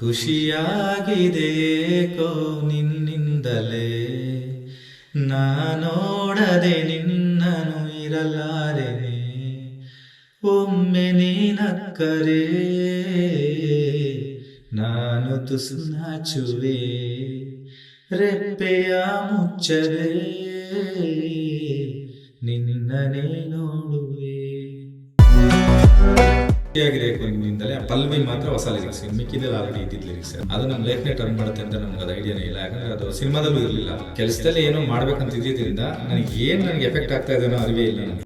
ಖುಷಿಯಾಗಿದೆಯೇಕೋ ನಿನ್ನಿಂದಲೇ. ನಾನೋಡದೆ ನಿನ್ನನು ಇರಲಾರೆನೆ. ಒಮ್ಮೆ ನೀನಕ್ಕರೆ. ನಾನು ತುಸು ನಾಚುವೆ ರೆಪ್ಪೆಯ ಮುಚ್ಚದೆ ನಿನ್ನನೇ ನೋಡುವೆ. ಆಗಿದೆ ನಿಮ್ಮಿಂದಲೇ ಪಲ್ವಿ ಮಾತ್ರ ಹೊಸ ಲಿರಿಕ್ಸ್ ಮಿಕ್ಕಿದಲ್ಲಿ ಆಲ್ರೆಡಿ ಇದ್ದಿದ್ದ ಲಿರಿಕ್ಸ್ ಅದು ನಮ್ಮ ಲೈಫ್ನೇ ಟರ್ನ್ ಮಾಡುತ್ತೆ ಅಂತ ನಮ್ಗೆ ಅದು ಐಡಿಯಾನೇ ಇಲ್ಲ. ಯಾಕಂದ್ರೆ ಅದು ಸಿನಿಮಾದಲ್ಲೂ ಇರಲಿಲ್ಲ. ಕೆಲಸದಲ್ಲಿ ಏನೋ ಮಾಡ್ಬೇಕಂತ ಇದ್ದಿದ್ದರಿಂದ ನನಗೆ ಏನು ನನಗೆ ಎಫೆಕ್ಟ್ ಆಗ್ತಾ ಇದೆ ಅನ್ನೋ ಅರಿವೇ ಇಲ್ಲ ನನಗೆ.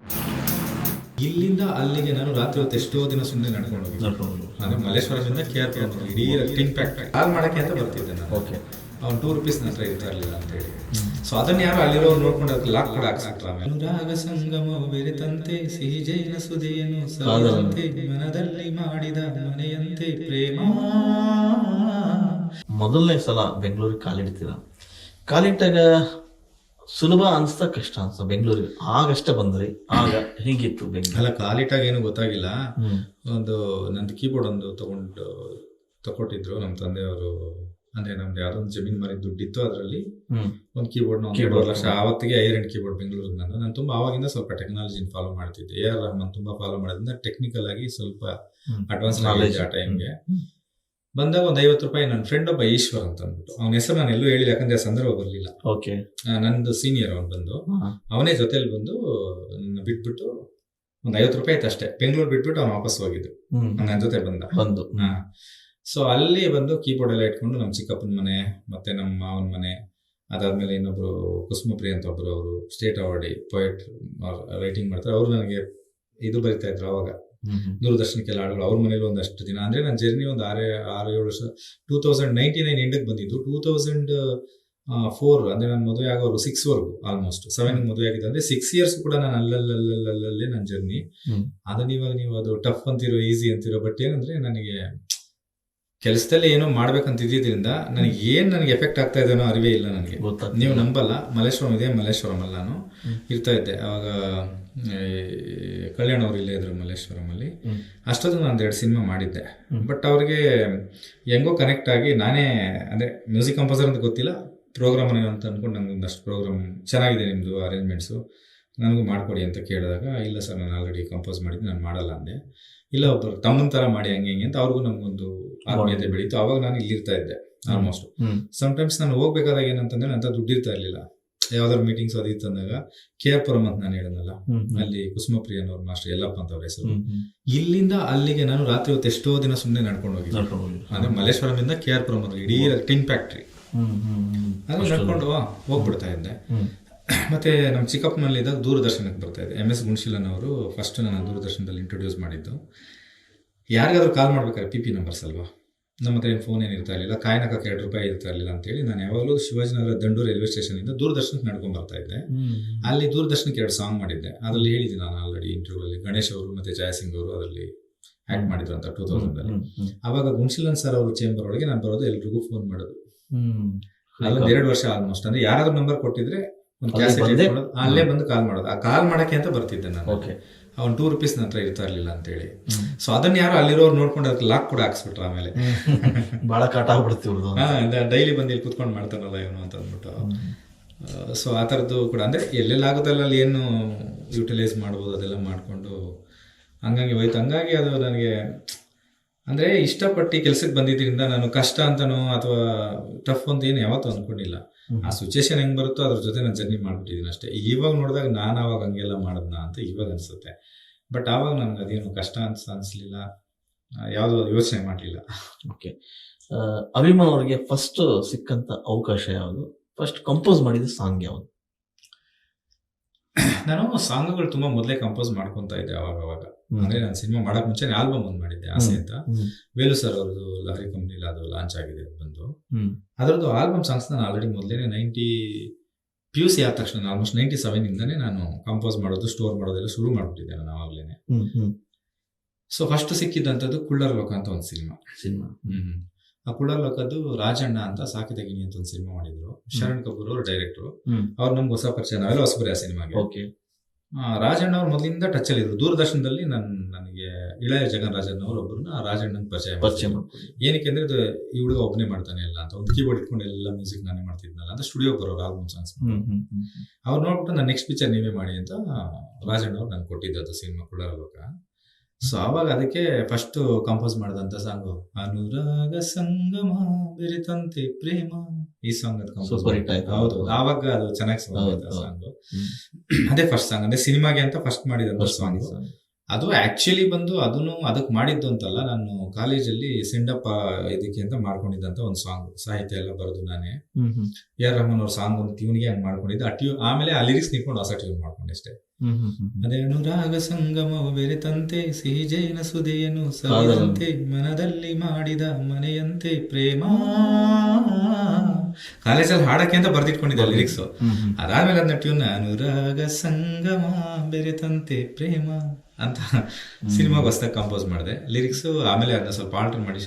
ಇಲ್ಲಿಂದ ಅಲ್ಲಿಗೆ ನಾನು ರಾತ್ರಿ ಹೊತ್ತು ಎಷ್ಟೋ ದಿನ ಸುಮ್ಮನೆ ನಡ್ಕೊಂಡು ಹೋಗಿ ಅಂದ್ರೆ ಮಲ್ಲೇಶ್ವರದಿಂದ ಕೇರ್ ಇಡೀ ಇಂಪ್ಯಾಕ್ಟ್ ಪ್ಯಾಕ್ ಕಾಲ್ ಮಾಡಕ್ಕೆ ಅಂತ ಬರ್ತಿದ್ದೆ ನಾನು. ಓಕೆ ಅವ್ನು ಟೂ ರುಪೀಸ್ ನನ್ನ ಹತ್ರ ಇರ್ತಾ ಇರಲಿಲ್ಲ ಅಂತ ಹೇಳಿ. ಸೊ ಅದನ್ನ ಯಾರು ಅಲ್ಲಿರೋರು ನೋಡ್ಕೊಂಡು ಅದಕ್ಕೆ ಲಾಕ್ ಕೂಡ ಹಾಕ್ಸಿಟ್ರು ಅನುರಾಗ ಸಂಗಮ ಬೆರೆತಂತೆ ಸಿಹಿ ಜೈನ ಸುದೆಯನ್ನು ಸಾಲಂತೆ ಮನದಲ್ಲಿ ಮಾಡಿದ ಮನೆಯಂತೆ ಪ್ರೇಮ. ಮೊದಲನೇ ಸಲ ಬೆಂಗಳೂರಿಗೆ ಕಾಲಿಡ್ತೀರ ಕಾಲಿಟ್ಟಾಗ ಸುಲಭ ಅನ್ಸ್ತ ಕಷ್ಟ ಅನ್ಸ ಬೆಂಗಳೂರಿಗೆ. ಆಗಷ್ಟೇ ಬಂದ್ರಿ. ಆಗ ಹೀಗಿತ್ತು ಬೆಂಗಳೂರು? ಅಲ್ಲ ಕಾಲಿಟ್ಟಾಗ ಏನು ಗೊತ್ತಾಗಿಲ್ಲ. ಒಂದು ನಂದು ಕೀಬೋರ್ಡ್ ಒಂದು ತಗೊಂಡು ತಗೊಟ್ಟಿದ್ರು ನಮ್ಮ ತಂದೆಯವರು. ಅಂದ್ರೆ ನಮ್ದು ಯಾವ್ದೋ ಒಂದು ಜಮೀನ್ ಮರಿ ದುಡ್ಡಿತ್ತು ಅದರಲ್ಲಿ ಒಂದು ಕೀಬೋರ್ಡ್ Keyboard. ಲಕ್ಷ ಆವತ್ತಿಗೆ ಐರ್ ಎಂಡ್ ಕೀಬೋರ್ಡ್ ಬೆಂಗಳೂರಿಗೆ ನಾನು ನಾನು ತುಂಬಾ ಆವಾಗಿಂದ ಸ್ವಲ್ಪ ಟೆಕ್ನಾಲಜಿನ ಫಾಲೋ ಮಾಡ್ತಿದ್ದೆ. ಎ ಆರ್ ರಹಮಾನ್ ತುಂಬಾ ಫಾಲೋ ಮಾಡೋದ್ರಿಂದ ಟೆಕ್ನಿಕಲ್ ಆಗಿ ಸ್ವಲ್ಪ ಅಡ್ವಾನ್ಸ್. ನಾಲೆಜ್ ಆ ಟೈಮ್ಗೆ ಬಂದಾಗ ಒಂದು ಐವತ್ತು ರೂಪಾಯಿ ನನ್ನ ಫ್ರೆಂಡ್ ಒಬ್ಬ ಈಶ್ವರ್ ಅಂತ ಅಂದ್ಬಿಟ್ಟು. ಅವನ ಹೆಸರು ನಾನು ಎಲ್ಲೂ ಹೇಳಿಲ್ಲ ಯಾಕಂದ್ರೆ ಸಂದರ್ಭ ಬರಲಿಲ್ಲ. ಓಕೆ ನಂದು ಸೀನಿಯರ್ ಅವನು ಬಂದು. ಅವನೇ ಜೊತೆಲಿ ಬಂದು ನನ್ನ ಬಿಟ್ಬಿಟ್ಟು ಒಂದು ಐವತ್ತು ರೂಪಾಯಿ ಇತ್ತು ಅಷ್ಟೇ. ಬೆಂಗಳೂರು ಬಿಟ್ಬಿಟ್ಟು ಅವ್ನು ವಾಪಸ್ ಹೋಗಿದ್ದು ನನ್ನ ಜೊತೆ ಬಂದ. ಬಂದು. ಹಾ. ಸೊ ಅಲ್ಲಿ ಬಂದು ಕೀಬೋರ್ಡ್ ಎಲ್ಲ ಇಟ್ಕೊಂಡು ನಮ್ಮ ಚಿಕ್ಕಪ್ಪನ ಮನೆ ಮತ್ತೆ ನಮ್ಮ ಮಾವನ ಮನೆ ಅದಾದ್ಮೇಲೆ ಇನ್ನೊಬ್ರು ಕುಸುಮಪ್ರಿಯ ಅಂತ ಒಬ್ರು ಅವರು ಸ್ಟೇಟ್ ಅವಾರ್ಡಿ ಪೊಯೆಟ್ ರೈಟಿಂಗ್ ಮಾಡ್ತಾರೆ. ಅವರು ನನಗೆ ಇದು ಬರಿತಾ ಇದ್ರು ಅವಾಗ. ದೂರದರ್ಶನಕ್ಕೆಲ್ಲ ಹಾಡುಗಳು ಅವ್ರ ಮನೇಲಿ ಒಂದಷ್ಟು ದಿನ. ಅಂದ್ರೆ ನನ್ನ ಜರ್ನಿ ಒಂದು ಆರು ಆರು ಏಳು ವರ್ಷ ಟೂ ತೌಸಂಡ್ ನೈಂಟಿ ನೈನ್ ಎಂಡಕ್ಕೆ ಬಂದಿದ್ದು. ಟೂ ತೌಸಂಡ್ ಫೋರ್ ಅಂದ್ರೆ ನನ್ನ ಮದುವೆ ಆಗೋರು ಸಿಕ್ಸ್ ವರ್ಗು ಆಲ್ಮೋಸ್ಟ್ ಸೆವೆನ್ ಮದುವೆ ಆಗಿದೆ ಅಂದ್ರೆ ಸಿಕ್ಸ್ ಇಯರ್ಸ್ ಕೂಡ ನಾನು ಅಲ್ಲಲ್ಲಲ್ಲಲ್ಲೇ ನನ್ನ ಜರ್ನಿ. ಅದನ್ನ ಇವಾಗ ನೀವು ಅದು ಟಫ್ ಅಂತಿರೋ ಈಸಿ ಅಂತಿರೋ ಬಟ್ ಏನಂದ್ರೆ ನನಗೆ ಕೆಲಸದಲ್ಲಿ ಏನೋ ಮಾಡ್ಬೇಕಂತ ಇದ್ದಿದ್ರಿಂದ ನನಗೆ ಏನ್ ನನಗೆ ಎಫೆಕ್ಟ್ ಆಗ್ತಾ ಇದೆ ಅರಿವೇ ಇಲ್ಲ ನನಗೆ. ನೀವು ನಂಬಲ್ಲ ಮಲ್ಲೇಶ್ವರಂ ಇದೆ ಮಲ್ಲೇಶ್ವರಂ ಅಲ್ಲ ನಾನು. ಇರ್ತಾ ಇದ್ದೆ. ಅವಾಗ ಕಲ್ಯಾಣ್ ಅವ್ರು ಇಲ್ಲೇ ಇದ್ರು ಮಲ್ಲೇಶ್ವರಂ ಅಲ್ಲಿ ಅಷ್ಟೊಂದು ಅಷ್ಟೊತ್ತು ನಾನು ಎರಡು ಸಿನಿಮಾ ಮಾಡಿದ್ದೆ. ಬಟ್ ಅವ್ರಿಗೆ ಹೆಂಗೋ ಕನೆಕ್ಟ್ ಆಗಿ ನಾನೇ ಅಂದ್ರೆ ಮ್ಯೂಸಿಕ್ ಕಂಪೋಸರ್ ಅಂತ ಗೊತ್ತಿಲ್ಲ ಪ್ರೋಗ್ರಾಮ್ ಅಂತ ಅನ್ಕೊಂಡು ನಂಗೆ ಒಂದಷ್ಟು ಪ್ರೋಗ್ರಾಮ್ ಚೆನ್ನಾಗಿದೆ ನಿಮ್ಮದು ಅರೇಂಜ್ಮೆಂಟ್ಸು ನನಗೂ ಮಾಡ್ಕೊಡಿ ಅಂತ ಕೇಳಿದಾಗ ಇಲ್ಲ ಸರ್ ನಾನು ಆಲ್ರೆಡಿ ಕಂಪೋಸ್ ಮಾಡಿದ್ದು ನಾನು ಮಾಡಲ್ಲ ಅಂದೆ. ಇಲ್ಲ ಒಬ್ಬರು ತಮ್ಮನ ಥರ ಮಾಡಿ ಹಂಗೆ ಹಿಂಗೆ ಅಂತ ಅವ್ರಿಗೂ ನಮಗೊಂದು ಆತ್ಮೀಯತೆ ಬೆಳೀತು. ಅವಾಗ ನಾನು ಇಲ್ಲಿರ್ತಾ ಇದ್ದೆ ಆಲ್ಮೋಸ್ಟ್ ಸಮ್ ಸಮ್ಟೈಮ್ಸ್ ನಾನು ಹೋಗ್ಬೇಕಾದಾಗ ಏನಂತಂದ್ರೆ ನನ್ನ ದುಡ್ಡು ದುಡ್ಡಿರ್ತಾ ಇರಲಿಲ್ಲ. ಯಾವ್ದಾದ್ರು ಮೀಟಿಂಗ್ಸ್ ಅದು ಇತ್ತು ಅಂದಾಗ ಕೆ ಆರ್ ಪುರಂ ಅಂತ ನಾನು ಹೇಳಿದ್ನಲ್ಲ. ಅಲ್ಲಿ ಕುಸುಮಪ್ರಿಯ ಅವ್ರ ಮಾಸ್ಟರ್ ಎಲ್ಲಪ್ಪ ಅಂತ ಅವ್ರ ಹೆಸರು. ಇಲ್ಲಿಂದ ಅಲ್ಲಿಗೆ ನಾನು ರಾತ್ರಿ ಹೊತ್ತು ಎಷ್ಟೋ ದಿನ ಸುಮ್ಮನೆ ನಡ್ಕೊಂಡು ಹೋಗಿದ್ದೆ. ಅಂದ್ರೆ ಮಲ್ಲೇಶ್ವರಮಿಂದ ಕೆ ಆರ್ ಪುರಂ ಇಡೀ ಟಿನ್ ಫ್ಯಾಕ್ಟ್ರಿ. ಹ್ಮ್ ಹ್ಮ್ ಹ್ಮ್. ಅದು ನಡ್ಕೊಂಡು ಹೋಗ್ಬಿಡ್ತಾ ಇದ್ದೆ. ಮತ್ತೆ ನಮ್ಮ ಚಿಕ್ಕಪ್ಪನಲ್ಲಿದ್ದಾಗ ದೂರದರ್ಶನಕ್ಕೆ ಬರ್ತಾ ಇದೆ ಎಂ ಎಸ್ ಗುಣಶೀಲನ್ ಅವರು ಫಸ್ಟ್ ನಾನು ದೂರದರ್ಶನದಲ್ಲಿ ಇಂಟ್ರೊಡ್ಯೂಸ್ ಮಾಡಿದ್ದು. ಯಾರಿಗಾದ್ರೂ ಕಾಲ್ ಮಾಡ್ಬೇಕಾದ್ರೆ ಪಿ ಪಿ ನಂಬರ್ಸ್ ಅಲ್ವಾ? ನಮ್ಮ ಹತ್ರ ಏನು ಫೋನ್ ಏನು ಇರ್ತಾ ಇರಲಿಲ್ಲ. ಕಾಯನಕ್ಕೆ ಎರಡು ರೂಪಾಯಿ ಇರ್ತಾ ಇರಲಿಲ್ಲ ಅಂತೇಳಿ ನಾನು ಯಾವಾಗಲೂ ಶಿವಾಜಿನಗರ ದಂಡು ರೈಲ್ವೆ ಸ್ಟೇಷನಿಂದ ದೂರದರ್ಶನಕ್ಕೆ ನಡ್ಕೊಂಡು ಬರ್ತಾ ಇದ್ದೆ. ಅಲ್ಲಿ ದೂರದರ್ಶನಕ್ಕೆ ಎರಡು ಸಾಂಗ್ ಮಾಡಿದ್ದೆ. ಅದರಲ್ಲಿ ಹೇಳಿದ್ದೆ ನಾನು ಆಲ್ರೆಡಿ ಇಂಟರ್ವ್ಯೂ ಅಲ್ಲಿ. ಗಣೇಶ್ ಅವರು ಮತ್ತೆ ಜಯಸಿಂಗ್ ಅವರು ಅದರಲ್ಲಿ ಆಕ್ಟ್ ಮಾಡಿದ್ರು ಅಂತ ಟೂ ತೌಸಂಡ್ ಅಲ್ಲಿ. ಹ್ಮ್ ಹ್ಮ್. ಅವಾಗ ಗುಣಶೀಲನ್ ಸರ್ ಅವ್ರ ಚೇಂಬರ್ ಒಳಗೆ ನಾನು ಬರೋದು ಎಲ್ರಿಗೂ ಫೋನ್ ಮಾಡೋದು. ಹ್ಮ್. ಅಲ್ಲೊಂದು ಎರಡು ವರ್ಷ ಆಲ್ಮೋಸ್ಟ್ ಅಂದ್ರೆ ಯಾರಾದ್ರೂ ನಂಬರ್ ಕೊಟ್ಟಿದ್ರೆ ಅಲ್ಲೇ ಬಂದೆ? ಕಾಲ್ ಮಾಡೋದು. ಆ ಕಾಲ್ ಮಾಡಕ್ಕೆ ಅಂತ ಬರ್ತಿದ್ದೆ ನಾನು. ಓಕೆ. ಅವ್ನು ಟೂ ರುಪೀಸ್ ನನ್ನ ಹತ್ರ ಇರ್ತಾ ಇರ್ಲಿಲ್ಲ ಅಂತೇಳಿ. ಸೊ ಅದನ್ನ ಯಾರು ಅಲ್ಲಿರೋರು ನೋಡ್ಕೊಂಡು ಅದಕ್ಕೆ ಲಾಕ್ ಕೂಡ ಹಾಕ್ಸ್ಬಿಟ್ರ ಆಮೇಲೆ. ಬಹಳ ಕಾಟ ಆಗ್ಬಿಡ್ತೀವಿ. ಡೈಲಿ ಬಂದು ಇಲ್ಲಿ ಕುತ್ಕೊಂಡು ಮಾಡ್ತಾರಲ್ಲ ಇವನು ಅಂತ ಅಂದ್ಬಿಟ್ಟು. ಸೊ ಆ ಥರದ್ದು ಕೂಡ. ಅಂದರೆ ಎಲ್ಲೆಲ್ಲ ಆಗುತ್ತಲ್ಲ ಅಲ್ಲಿ ಏನು ಯುಟಿಲೈಸ್ ಮಾಡ್ಬೋದು ಅದೆಲ್ಲ ಮಾಡಿಕೊಂಡು. ಹಂಗಾಗಿ ಹೋಯ್ತು. ಹಂಗಾಗಿ ಅದು ನನಗೆ ಅಂದರೆ ಇಷ್ಟಪಟ್ಟು ಕೆಲಸಕ್ಕೆ ಬಂದಿದ್ದರಿಂದ ನಾನು ಕಷ್ಟ ಅಂತನೋ ಅಥವಾ ಟಫ್ ಅಂತ ಏನು ಯಾವತ್ತೂ ಅನ್ಕೊಂಡಿಲ್ಲ. ಆ ಸಿಚುಯೇಷನ್ ಹೆಂಗ್ ಬರುತ್ತೋ ಅದ್ರ ಜೊತೆ ನಾನು ಜರ್ನಿ ಮಾಡ್ಬಿಟ್ಟಿದ್ದೀನಿ ಅಷ್ಟೇ. ಇವಾಗ ನೋಡಿದಾಗ ನಾನು ಅವಾಗ ಹಂಗೆಲ್ಲ ಮಾಡಿದ್ನ ಅಂತ ಇವಾಗ ಅನ್ಸುತ್ತೆ. ಬಟ್ ಆವಾಗ ನನಗೆ ಅದೇನು ಕಷ್ಟ ಅಂತ ಅನಿಸ್ಲಿಲ್ಲ. ಯಾವುದೋ ಯೋಚನೆ ಮಾಡಲಿಲ್ಲ. ಓಕೆ ಅಭಿಮಾನ ಅಭಿಮಾನ್ ಅವ್ರಿಗೆ ಫಸ್ಟ್ ಸಿಕ್ಕಂತ ಅವಕಾಶ ಯಾವುದು? ಫಸ್ಟ್ ಕಂಪೋಸ್ ಮಾಡಿದ ಸಾಂಗ್ ಯಾವುದು? ನಾನು ಸಾಂಗ್ಗಳು ತುಂಬಾ ಮೊದಲೇ ಕಂಪೋಸ್ ಮಾಡ್ಕೊಂತ ಇದ್ದೆ ಅವಾಗ ಅವಾಗ. ಅಂದ್ರೆ ನಾನು ಸಿನಿಮಾ ಮಾಡಕ್ ಮುಂಚೆ ಆಲ್ಬಮ್ ಒಂದ್ ಮಾಡಿದ್ದೆ ಆಸೆ ಅಂತ. ವೇಲು ಸರ್ ಅವ್ರದ್ದು ಲಹರಿ ಕಂಪ್ನಿ ಅದು ಲಾಂಚ್ ಆಗಿದೆ ಬಂದು. ಅದರದ್ದು ಆಲ್ಬಮ್ ಸಾಂಗ್ಸ್ ನಾನು ಆಲ್ರೆಡಿ ಮೊದಲೇ ನೈಂಟಿ ಪಿ ಯು ಸಿ ಆದ ತಕ್ಷಣ ಆಲ್ಮೋಸ್ಟ್ ನೈಂಟಿ ಸೆವೆನ್ ಇಂದಾನೆ ನಾನು ಕಂಪೋಸ್ ಮಾಡೋದು ಸ್ಟೋರ್ ಮಾಡೋದೆಲ್ಲ ಶುರು ಮಾಡ್ಬಿಟ್ಟಿದ್ದೆ ನಾನು ಆವಾಗ್ಲೇನೆ. ಸೊ ಫಸ್ಟ್ ಸಿಕ್ಕಿದ್ದಂಥದ್ದು ಕುಳ್ಳರ್ ಲೋಕ ಅಂತ ಒಂದು ಸಿನಿಮಾ. ಸಿನಿಮಾ. ಹ್ಮ್. ಆ ಕುಳ್ಳರ್ ರಾಜಣ್ಣ ಅಂತ ಸಾಕಿದಗಿನಿ ಅಂತ ಒಂದು ಸಿನಿಮಾ ಮಾಡಿದ್ರು. ಶರಣ್ ಕಪೂರ್ ಅವರು ಡೈರೆಕ್ಟರ್ ಅವ್ರ ನಮ್ಗೆ ಹೊಸ ಪರಿಚಯ ನಾವೆಲ್ಲ ಹೊಸಬರಿ ಆ ಸಿನಿಮಾಗೆ ರಾಜಣ್ಣ ಅವ್ರು ಮೊದಲಿಂದ ಟಚ್ ಅಲ್ಲಿ ಇದ್ರು. ದೂರದರ್ಶನದಲ್ಲಿ ನನ್ ನನಗೆ ಇಳೆಯ ಜಗನ್ ರಾಜಣ್ಣ ಅವರು ಒಬ್ಬರನ್ನ ರಾಜಣ್ಣನ ಪರಿಚಯ ಪರಿಚಯ. ಏನಕ್ಕೆ ಅಂದ್ರೆ ಇದು ಈ ಹುಡುಗ ಒಬ್ಬನೇ ಮಾಡ್ತಾನೆ ಇಲ್ಲ ಅಂತ. ಒಂದು ಕೀಬೋರ್ಡ್ ಇಟ್ಕೊಂಡು ಎಲ್ಲ ಮ್ಯೂಸಿಕ್ ನಾನೇ ಮಾಡ್ತಿದ್ನಲ್ಲ ಅಂತ ಸ್ಟುಡಿಯೋ ಬರೋರು ಆಲ್ಬಮ್ ಸಾಂಗ್ಸ್ ಅವ್ರು ನೋಡ್ಬಿಟ್ಟು ನಾನು ನೆಕ್ಸ್ಟ್ ಪಿಕ್ಚರ್ ನೀವೇ ಮಾಡಿ ಅಂತ ರಾಜಣ್ಣ ಅವ್ರು ನನ್ಗೆ ಕೊಟ್ಟಿದ್ದು ಸಿನಿಮಾ ಕುಳ್ಳರಲೋಕ ಸೊ ಅವಾಗ ಅದಕ್ಕೆ ಫಸ್ಟ್ ಕಂಪೋಸ್ ಮಾಡಿದಂತ ಸಾಂಗ್ ಅನುರಾಗ ಸಂಗಮ ಬೆರಿತಂತೆ ಪ್ರೇಮ ಈ ಸಾಂಗ್ ಅದು ಕಂಪೋಸ್. ಹೌದು ಆವಾಗ ಅದು ಚೆನ್ನಾಗಿ. ಸಾಂಗ್ ಅದೇ ಫಸ್ಟ್ ಸಾಂಗ್ ಅಂದ್ರೆ ಸಿನಿಮಾಗೆ ಅಂತ ಫಸ್ಟ್ ಮಾಡಿದಂತ ಸಾಂಗ್. ಅದು ಆಕ್ಚುಲಿ ಬಂದು ಅದನ್ನು ಅದಕ್ಕೆ ಮಾಡಿದ್ದು ಅಂತಲ್ಲ ನಾನು ಕಾಲೇಜಲ್ಲಿ ಸೆಂಡಪ್ಪ ಇದಕ್ಕೆ ಅಂತ ಮಾಡ್ಕೊಂಡಿದ್ದಂತ ಒಂದು ಸಾಂಗ್ ಸಾಹಿತ್ಯ ಎಲ್ಲ ಬರೋದು ನಾನೇ. ಎ ಆರ್ ರಹಮಾನ್ ಅವ್ರ ಸಾಂಗ್ ಒಂದು ಟ್ಯೂನ್ಗೆ ಹಂಗೆ ಮಾಡ್ಕೊಂಡಿದ್ದೆ. ಆ ಟ್ಯೂನ್ ಆಮೇಲೆ ಆ ಲಿರಿಕ್ಸ್ ನಿಂತ್ಕೊಂಡು ಹೊಸ ಟ್ಯೂನ್ ಮಾಡ್ಕೊಂಡೆ ಅಷ್ಟೇ. ಅದೇ ಅನುರಾಗ ಸಂಗಮ ಬೆರೆತಂತೆ ಸಿಹಿ ಜೈನ ಸುದೆಯನ್ನು ಸವಿದಂತೆ ಮನದಲ್ಲಿ ಮಾಡಿದ ಮನೆಯಂತೆ ಪ್ರೇಮ. ಕಾಲೇಜಲ್ಲಿ ಹಾಡಕ್ಕೆ ಅಂತ ಬರ್ದಿಟ್ಕೊಂಡಿದ್ದೆ ಲಿರಿಕ್ಸ್. ಅದಾದ್ಮೇಲೆ ಅದನ್ನ ಟ್ಯೂನ್ ಅನುರಾಗ ಸಂಗಮ ಬೆರೆತಂತೆ ಪ್ರೇಮ. ಅಂತ ಸಿನಿಮಾಗೆ ಹೊಸ್ದಾಗಿ ಕಂಪೋಸ್ ಮಾಡಿದೆ. ಲಿರಿಕ್ಸು ಆಮೇಲೆ ಅದನ್ನ ಸ್ವಲ್ಪ ಆಲ್ಟರ್ ಮಾಡಿ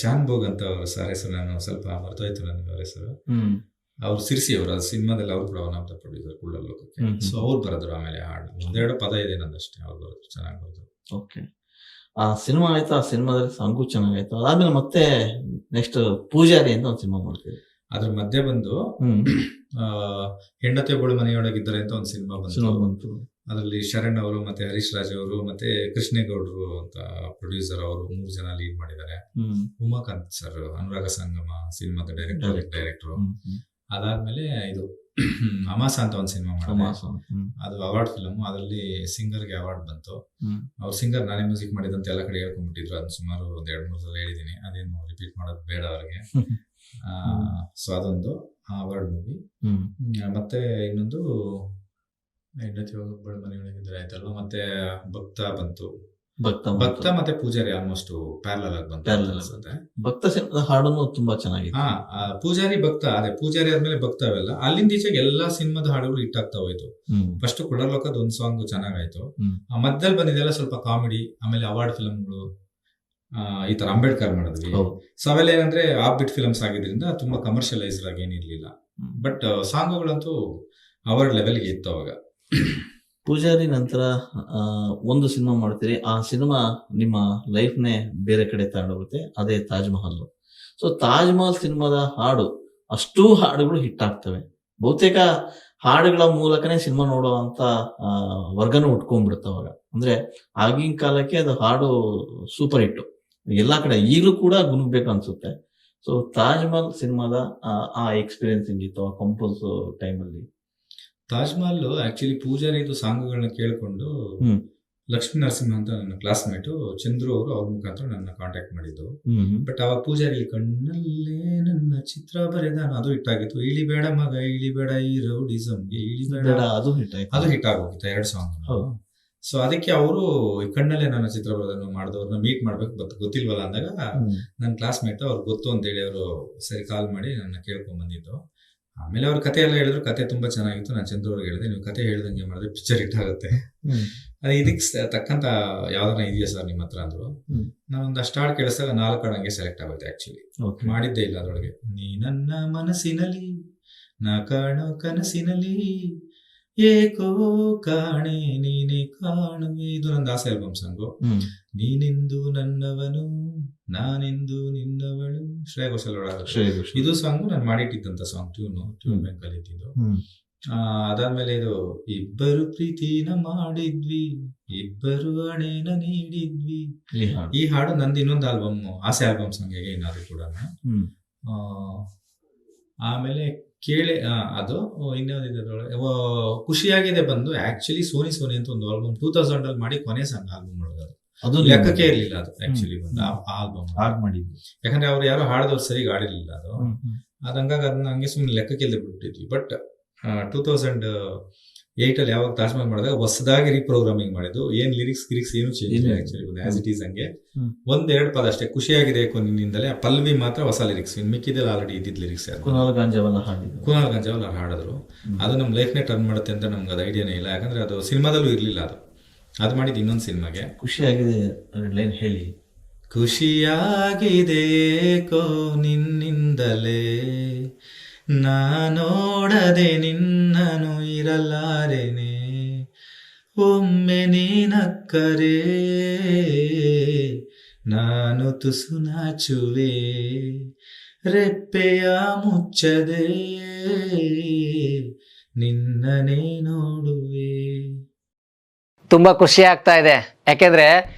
ಶಾನ್ ಭೋಗ್ ಅಂತ ಅವ್ರ ಸರ್ ಹೆಸರು ನಾನು ಸ್ವಲ್ಪ ಮರ್ತೋಯ್ತು ನನ್ನ ಅವ್ರ ಹೆಸರು. ಅವ್ರು ಸಿರ್ಸಿ ಅವರು ಅದು ಸಿನಿಮಾದಲ್ಲಿ ಅವ್ರು ಕೂಡ ಒನ್ ಆಫ್ ದ ಪ್ರೊಡ್ಯೂಸರ್ ಕುಳ್ಳ ಲೋಕಕ್ಕೆ ಸೊ ಅವ್ರು ಬರೆದ್ರು ಆಮೇಲೆ ಹಾಡು. ಒಂದೆರಡು ಪದ ಇದೆ ನಂದಷ್ಟೇ ಅವ್ರು ಬರೆದ್ರು ಚೆನ್ನಾಗಿ ಬರೆದ್ರು ಓಕೆ ಆ ಸಿನಿಮಾ ಆಯ್ತು? ಆ ಸಿನಿಮಾದಲ್ಲಿ ಸಾಂಗು ಚೆನ್ನಾಗಾಯ್ತು ಅದಾದ್ಮೇಲೆ ಮತ್ತೆ ನೆಕ್ಸ್ಟ್ ಪೂಜಾರಿ ಅಂತ ಒಂದು ಸಿನಿಮಾ ಮಾಡ್ತೀವಿ. ಅದ್ರ ಮಧ್ಯೆ ಬಂದು ಹೆಂಡತಿ ಒಬ್ಬಳು ಹೆಂಡತಿಯೊಬ್ಬಳು ಮನೆಯೊಳಗಿದ್ದಾರೆ ಅಂತ ಒಂದು ಸಿನಿಮಾ ಬಂತು. ಅದರಲ್ಲಿ ಶರಣ್ ಅವರು ಮತ್ತೆ ಹರೀಶ್ ರಾಜ್ ಅವರು ಮತ್ತೆ ಕೃಷ್ಣೇಗೌಡರು ಅಂತ ಪ್ರೊಡ್ಯೂಸರ್ ಅವರು ಮೂರು ಜನ ಲೀಡ್ ಮಾಡಿದ್ದಾರೆ. ಉಮಾಕಾಂತ್ ಸರ್ ಅನುರಾಗ ಸಂಗಮ ಸಿನಿಮಾದ ಡೈರೆಕ್ಟರ್. ಡೈರೆಕ್ಟರ್. ಅದಾದ್ಮೇಲೆ ಇದು ಅಮಾಸ ಅಂತ ಒಂದು ಸಿನಿಮಾ ಮಾಡಿದೆ. ಸಮಾಸ. ಅದು ಅವಾರ್ಡ್ ಫಿಲಮ್ ಅದರಲ್ಲಿ ಸಿಂಗರ್ಗೆ ಅವಾರ್ಡ್ ಬಂತು. ಅವ್ರು ಸಿಂಗರ್ ನಾನೇ ಮ್ಯೂಸಿಕ್ ಮಾಡಿದಂತ ಎಲ್ಲ ಕಡೆ ಹೇಳ್ಕೊಂಡ್ಬಿಟ್ಟಿದ್ರು. ಅದನ್ನ ಸುಮಾರು ಒಂದ್ ಎರಡ್ ಮೂರು ಸಲ ಹೇಳಿದೀನಿ ಅದೇನು ರಿಪೀಟ್ ಮಾಡೋದು ಬೇಡ ಅವ್ರಿಗೆ. ಸೊ ಅದೊಂದು ವರ್ಡ್ ಮೂವಿ ಮತ್ತೆ ಇನ್ನೊಂದು ಹೆಂಡತಿ ಒಬ್ಬಳ ಮನೆಯೊಳಗಿದ್ರೆ ಆಯ್ತಲ್ವಾ? ಮತ್ತೆ ಭಕ್ತ ಬಂತು. ಭಕ್ತ ಭಕ್ತ ಮತ್ತೆ ಪೂಜಾರಿ ಆಲ್ಮೋಸ್ಟ್ ಪ್ಯಾರಲಲ್ ಆಗಿ ಬಂತು ಅನ್ಸುತ್ತೆ. ಭಕ್ತ ಹಾಡನ್ನು ಹಾಡುನು ತುಂಬಾ ಚೆನ್ನಾಗಿ ಹಾ ಆ, ಪೂಜಾರಿ ಭಕ್ತ ಅದೇ ಪೂಜಾರಿ ಆದ್ಮೇಲೆ ಭಕ್ತ ಅವೆಲ್ಲ. ಅಲ್ಲಿಂದ ಈಚೆಗೆ ಎಲ್ಲಾ ಸಿನಿಮಾದ ಹಾಡುಗಳು ಹಿಟ್ ಆಗ್ತಾ ಹೋಯ್ತು. ಫಸ್ಟ್ ಕೊಡಲೋಕದ ಒಂದ್ ಸಾಂಗ್ ಚೆನ್ನಾಗಾಯ್ತು. ಆ ಮಧ್ಯದಲ್ಲಿ ಬಂದಿದ್ದೆಲ್ಲ ಸ್ವಲ್ಪ ಕಾಮಿಡಿ ಆಮೇಲೆ ಅವಾರ್ಡ್ ಫಿಲ್ಮ್ಗಳು ಈ ತರ ಅಂಬೇಡ್ಕರ್ ಮಾಡಿದ್ವಿ. ಸೊ ಅವೆಲ್ಲ ಏನಂದ್ರೆ ಆಫ್ ಬಿಟ್ ಫಿಲ್ಮ್ಸ್ ಆಗಿದ್ರಿಂದ ತುಂಬಾ ಕಮರ್ಷಿಯಲೈಸ್ಡ್ ಆಗಿ ಏನಿರ್ಲಿಲ್ಲ. ಬಟ್ ಸಾಂಗ್ಗಳಂತೂ ಅವರ್ ಲೆವೆಲ್ಗೆ ಇತ್ತು ಅವಾಗ. ಪೂಜಾರಿ ನಂತರ ಒಂದು ಸಿನಿಮಾ ಮಾಡ್ತೀರಿ. ಆ ಸಿನಿಮಾ ನಿಮ್ಮ ಲೈಫ್ನೇ ಬೇರೆ ಕಡೆ ತಗೊಂಡೋಗುತ್ತೆ. ಅದೇ ತಾಜ್ ಮಹಲ್. ಸೊ ತಾಜ್ ಮಹಲ್ ಸಿನಿಮಾದ ಹಾಡು ಅಷ್ಟೂ ಹಾಡುಗಳು ಹಿಟ್ ಆಗ್ತವೆ. ಬಹುತೇಕ ಹಾಡುಗಳ ಮೂಲಕನೇ ಸಿನಿಮಾ ನೋಡುವಂತ ವರ್ಗನೂ ಉಟ್ಕೊಂಡ್ಬಿಡುತ್ತೆ ಅವಾಗ. ಅಂದ್ರೆ ಆಗಿನ ಕಾಲಕ್ಕೆ ಅದು ಹಾಡು ಸೂಪರ್ ಹಿಟ್ ಎಲ್ಲಾ ಕಡೆ ಈಗಲೂ ಕೂಡ ಗುನುಗ್ಬೇಕು ಅನ್ಸುತ್ತೆ ಸೊ ತಾಜ್ ಮಹಲ್ ಸಿನಿಮಾದ ಆ, ಎಕ್ಸ್ಪೀರಿಯನ್ಸ್ ಹೆಂಗಿತ್ತು ಆ ಕಂಪೋಸ್ ಟೈಮಲ್ಲಿ ತಾಜ್ ಮಹಲ್ ಆಕ್ಚುಲಿ ಪೂಜಾರಿದು ಸಾಂಗ್ಗಳನ್ನ ಕೇಳಿಕೊಂಡು. ಲಕ್ಷ್ಮೀ ನರಸಿಂಹ ಅಂತ ನನ್ನ ಕ್ಲಾಸ್ಮೇಟು ಚಂದ್ರು ಅವರು ಅವ್ರ ಮುಖಾಂತರ ನನ್ನ ಕಾಂಟ್ಯಾಕ್ಟ್ ಮಾಡಿದ್ದು. ಬಟ್ ಅವಾಗ ಪೂಜಾರಿ ಕಣ್ಣಲ್ಲೇ ನನ್ನ ಚಿತ್ರ ಬರೆದ ಅದು ಹಿಟ್ ಆಗಿತ್ತು. ಇಳಿಬೇಡ ಮಗ ಇಳಿ ಬೇಡ ಈ ರೌಡಿಸಮ್ಗೆ ಇಳಿ ಬೇಡ, ಅದು ಹಿಟ್ ಆಯ್ತು. ಅದು ಹಿಟ್ ಆಗೋಗಿತ್ತು ಎರಡು ಸಾಂಗ್. ಸೊ ಅದಕ್ಕೆ ಅವರು ಕಣ್ಣಲ್ಲೇ ನನ್ನ ಚಿತ್ರ ಮಾಡಿದವ್ರನ್ನ ಮೀಟ್ ಮಾಡ್ಬೇಕು ಗೊತ್ತು ಗೊತ್ತಿಲ್ವಲ್ಲ ಅಂದಾಗ ನನ್ನ ನನ್ನ ಕ್ಲಾಸ್ಮೇಟ್ ಅವ್ರು ಗೊತ್ತು ಅಂತ ಹೇಳಿ ಅವರು ಸರಿ ಕಾಲ್ ಮಾಡಿ ನನ್ನ ಕೇಳ್ಕೊಂಡ್ ಬಂದಿದ್ದು. ಆಮೇಲೆ ಅವ್ರ ಕತೆ ಎಲ್ಲ ಹೇಳಿದ್ರು. ಕತೆ ತುಂಬಾ ಚೆನ್ನಾಗಿತ್ತು. ನಾನು ಚಂದ್ರ ಅವ್ರಿಗೆ ಹೇಳಿದೆ ನೀವು ಕತೆ ಹೇಳ್ದಂಗೆ ಮಾಡಿದ್ರೆ ಪಿಕ್ಚರ್ ಇಟ್ ಆಗುತ್ತೆ. ಅದೇ ಇದಕ್ಕೆ ತಕ್ಕಂತ ಯಾವ್ದಾರ ಇದೆಯಾ ಸರ್ ನಿಮ್ಮ ಹತ್ರ ಅಂದ್ರು. ನಾನೊಂದು ನಾನು ಒಂದು ಅಷ್ಟು ಹಾಡು ಕೇಳಿಸಿದಾಗ ನಾಲ್ಕು ಹಾಡು ಹಂಗೆ ಸೆಲೆಕ್ಟ್ ಆಗುತ್ತೆ ಆಕ್ಚುಲಿ. ಮಾಡಿದ್ದೇ ಇಲ್ಲ ಅದ್ರೊಳಗೆ. ನೀ ನನ್ನ ಮನಸ್ಸಿನಲ್ಲಿ ನಾ ಕಾಣೋ ಕನಸಿನಲ್ಲಿ ಏಕೋ ಕಾಣೆ ನೀನೆ ಕಾಣುವೆ ಇದು ನಂದು ಆಸೆ ಆಲ್ಬಮ್ ಸಾಂಗು. ನೀನೆಂದು ನನ್ನವನು ನಾನೆಂದು ನಿನ್ನವಳು. ಶ್ರೇಯ ಘೋಷಾಲ್ ಅವರ ಇದು ಸಾಂಗು ನಾನು ಮಾಡಿಟ್ಟಿದ್ದಂತ ಸಾಂಗ್ ಟ್ಯೂನು ಟ್ಯೂನ್. ಬ್ಯಾಂಕ್ ಅಲ್ಲಿ ಇದ್ದಿದ್ದು ಆ, ಅದಾದ್ಮೇಲೆ ಇದು ಇಬ್ಬರು ಪ್ರೀತಿನ ಮಾಡಿದ್ವಿ ಇಬ್ಬರು ಹಣೆನ ನೀಡಿದ್ವಿ. ಈ ಹಾಡು. ನಂದು ಇನ್ನೊಂದು ಆಲ್ಬಮ್ ಆಸೆ ಆಲ್ಬಮ್ ಸಾಂಗ್ ಏನಾದ್ರು ಕೂಡ. ಆಮೇಲೆ ಕೇಳಿ ಅದು ಇನ್ನೊಂದಿದೆ ಅದ್ರೊಳಗೆ ಓ, ಖುಷಿಯಾಗಿದೆ ಬಂದು ಆಕ್ಚುಲಿ ಸೋನಿ ಸೋನಿ ಅಂತ ಒಂದು ಆಲ್ಬಮ್ ಟೂ ತೌಸಂಡ್ ಅಲ್ಲಿ ಮಾಡಿ ಕೊನೆ ಸಾಂಗ್ ಆಲ್ಬಮ್ ಮಾಡೋದು ಅದು. ಲೆಕ್ಕಕ್ಕೆ ಇರಲಿಲ್ಲ ಅದು ಆಕ್ಚುಲಿ ಬಂದು ಆಲ್ಬಮ್ ಹಾಡ್ ಮಾಡಿದ್ವಿ ಯಾಕಂದ್ರೆ ಅವ್ರು ಯಾರು ಹಾಡಿದವ್ರು ಸರಿ ಆಡಿರ್ಲಿಲ್ಲ ಅದು. ಹ್ಮ್. ಹ್ಮ್. ಅದ್ ಹಂಗಾಗಿ ಅದನ್ನ ಹಂಗೆ ಸುಮ್ಮನೆ ಲೆಕ್ಕಕ್ಕೆ ಇಲ್ಲದೆ ಬಿಟ್ಟಿದ್ವಿ ಬಟ್ ಟೂ ತೌಸಂಡ್ ಏಟ್ ಅಲ್ಲಿ ಯಾವಾಗ ತಾಜ್ಮಹಲ್ ಮಾಡಿದಾಗ ಹೊಸದಾಗಿ ರೀಪ್ರೋಗ್ರಾಮಿಂಗ್ ಮಾಡಿದ್ದು. ಏನ್ ಲಿರಿಕ್ಸ್ ಗಿರಿಕ್ಸ್ ಏನು ಚೇಂಜ್ ಇಲ್ಲ actually actually as it is ಹಂಗೆ. ಒಂದ್ ಎರಡು ಪದ ಅಷ್ಟೇ ಖುಷಿಯಾಗಿದೆ ಕೊನಿನಿಂದಲೇ. ಆ ಪಲ್ವಿ ಮಾತ್ರ ಹೊಸ ಲಿರಿಕ್ಸ್ ಇನ್ ಮಿಕ್ಕಿದೆಲ್ಲ ಆಲ್ರೆಡಿ ಇದ್ದಿದ್ ಲಿರಿಕ್ಸ್ ಕುನಾಲ್ ಗಾಂಜಾವಲ್ಲ ಹಾಡಿದ್ರು. ಕುನಾಲ್ ಗಾಂಜಾವಲ್ಲ ಅವ್ರು ಹಾಡಿದ್ರು. ಅದು ನಮ್ಮ ಲೈಫ್ನೇ ಟರ್ನ್ ಮಾಡುತ್ತೆ ಅಂತ ನಮ್ಗೆ ಅದು ಐಡಿಯಾನೇ ಇಲ್ಲ. ಯಾಕಂದ್ರೆ ಅದು ಸಿನಿಮಾದಲ್ಲೂ ಇರಲಿಲ್ಲ ಅದು. ಅದು ಮಾಡಿದ್ದು ಇನ್ನೊಂದು ಸಿನಿಮಾಗೆ. ಖುಷಿಯಾಗಿದೆ ಲೈನ್ ಹೇಳಿ. ಖುಷಿಯಾಗಿದೆ ಕೋ ನಿನ್ನಿಂದಲೇ ನಾನೋಡದೆ ನಿನ್ನನು ಇರಲಾರೆನೆ. ಒಮ್ಮೆ ನೀನಕ್ಕರೆ, ನಾನು ತುಸು ನಾಚುವೆ. ರೆಪ್ಪೆಯ ಮುಚ್ಚದೆ, ನಿನ್ನನೇ ನೋಡುವೆ. ತುಂಬಾ ಖುಷಿ ಆಗ್ತಾ ಇದೆ. ಯಾಕೆಂದರೆ